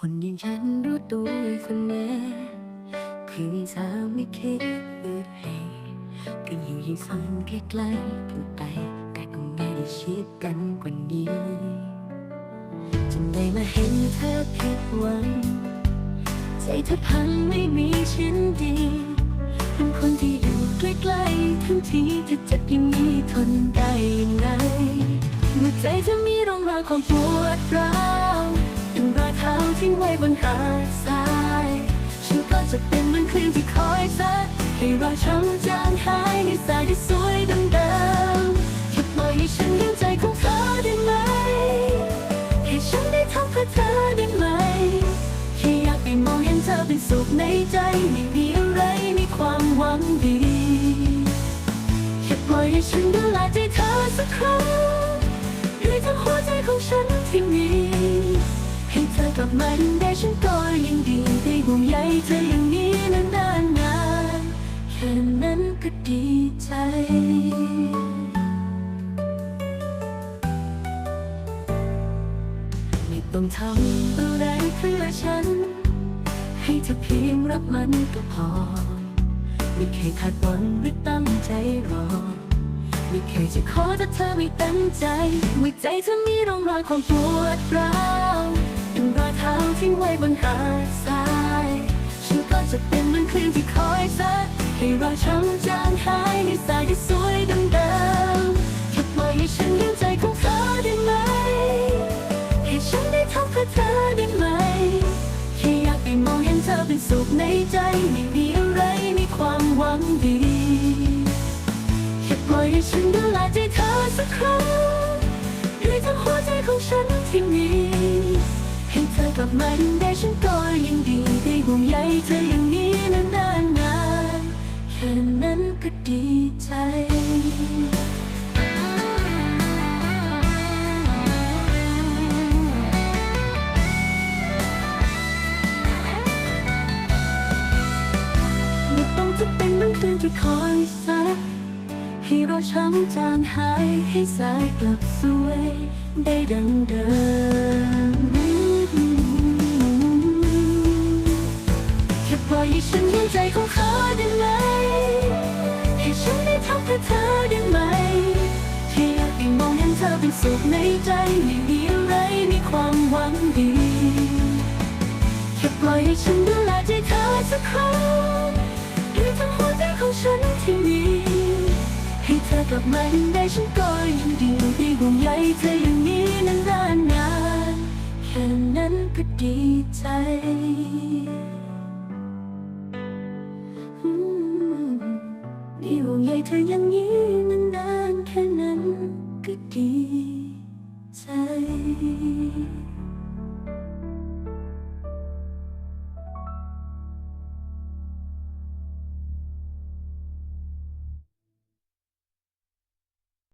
คนอยังฉันรู้ตัวคนแน่คือเธอไม่คิดเลยก็อยู่ยิ่งฝันใกล้ๆกันไป แต่ก็ไม่ได้ชิดกันกว่านี้จนได้มาเห็นเธอผิดหวัง ใจเธอพังไม่มีชิ้นดีเป็นคนที่อยู่ใกล้ๆทั้งทีเธอจ็บอย่างนี้ทนได้ยังไงเมื่อใจเธอมีร่องรอยความปวดร้าว เท้าทิ้งไว้บนหาดทรายฉันก็จะเป็นเหมือนคลื่นที่คอยซัดให้รอยช้ำจางหายในสายที่สวยดังเดิมแค่ปล่อยให้ฉันเลี้ยงใจของเธอได้ไหม ให้ฉันได้ทำเพื่อเธอได้ไหมแค่อยากให้มองเห็นเธอเป็นสุขในใจไม่มีอะไรมีความหวังดีแค่ปล่อยให้ฉันดูแลใจเธอสักครั้งด้วยทั้งหัวใจของ ก็ดีใจ ไม่ต้องทำอะไรเพื่อฉัน ให้เธอเพียงรับมันก็พอ ไม่เคยคาดหวังหรือตั้งใจรอ ไม่เคยจะขอแต่เธอไม่ตั้งใจหัวใจเธอมีร่องรอยความปวดร้าวเป็นรอยเท้าทิ้งไว้บนหาดทราย ฉันก็จะเป็นเหมือนคลื่นที่คอยซัด ให้รอยช้ำจางหายในสายที่สวยดังเดิมแค่ปล่อยให้ฉันเลี้ยงใจของเธอได้ไหม ให้ฉันได้ทำเพื่อเธอได้ไหม แค่อยากให้มองเห็นเธอเป็นสุขในใจไม่มีอะไรมีความหวังดีแค่ปล่อยให้ฉันดูแลใจเธอสักครั้งด้วยทั้งหัวใจของฉันที่มีให้เธอกลับมาได้ ให้เราช้ำจางหายให้สายกลับสวย ได้ดังเดิมแค่ปล่อยให้ฉันเลี้ยงใจของเขาได้ไหม ให้ฉันได้ทำเพื่อเธอได้ไหมแค่อยากให้มองเห็นเธอเป็นสุขในใจไม่มีอะไรมีความหวังดีแค่ปล่อยให้ฉันดูแลใจเธอสักครั้งด้วยทั้งหัวใจของฉันที่มี กลับมายังได้ฉันก็ยังดีที่ห่วงใยเธออย่างนี้นานนานแค่นั้นก็ดีใจที่ห่วงใยเธออย่างนี้นานนานแค่นั้นก็ดีใจ